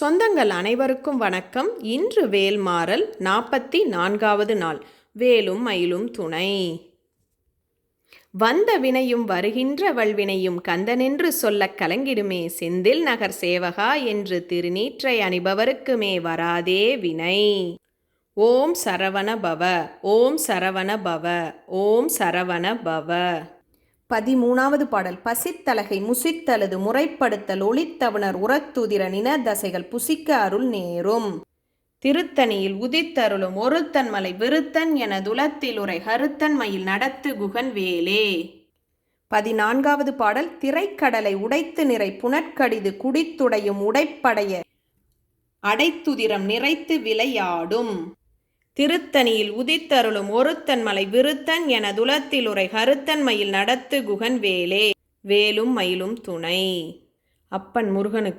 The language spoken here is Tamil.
சொந்தங்கள் அனைவருக்கும் வணக்கம். இன்று வேல்மாறல் நாற்பத்தி நான்காவது நாள். வேலும் மயிலும் துணை. வந்த வினையும் வருகின்ற வல்வினையும் கந்தனென்று சொல்லக் கலங்கிடுமே. செந்தில் நகர் சேவகா என்று திருநீற்றை அணிபவருக்குமே வராதே வினை. ஓம் சரவண பவ ஓம் சரவண பவ ஓம் சரவண பவ. பதிமூணாவது பாடல் பசித்தலகை முசித்தலது முறைப்படுத்தல் ஒளித்தவனர் உரத்துதிர நினதசைகள் புசிக்க அருள் நேரும். திருத்தணியில் உதித்தருளும் ஒருத்தன் மலை விருத்தன் என துலத்தில் உரை கருத்தன் மயில் நடத்து குகன் வேலே. பதினான்காவது பாடல் திரைக்கடலை உடைத்து நிறை புனற்கடிது குடித்துடையும் உடைப்படைய அடைத்துதிரம் நிறைத்து விளையாடும். திருத்தணியில் உதித்தருளும் ஒருத்தன் மலை விருத்தன் என துலத்தில் உரை கருத்தன் மயில் நடத்து குகன் வேலே. வேலும் மயிலும் துணை. அப்பன் முருகனுக்கு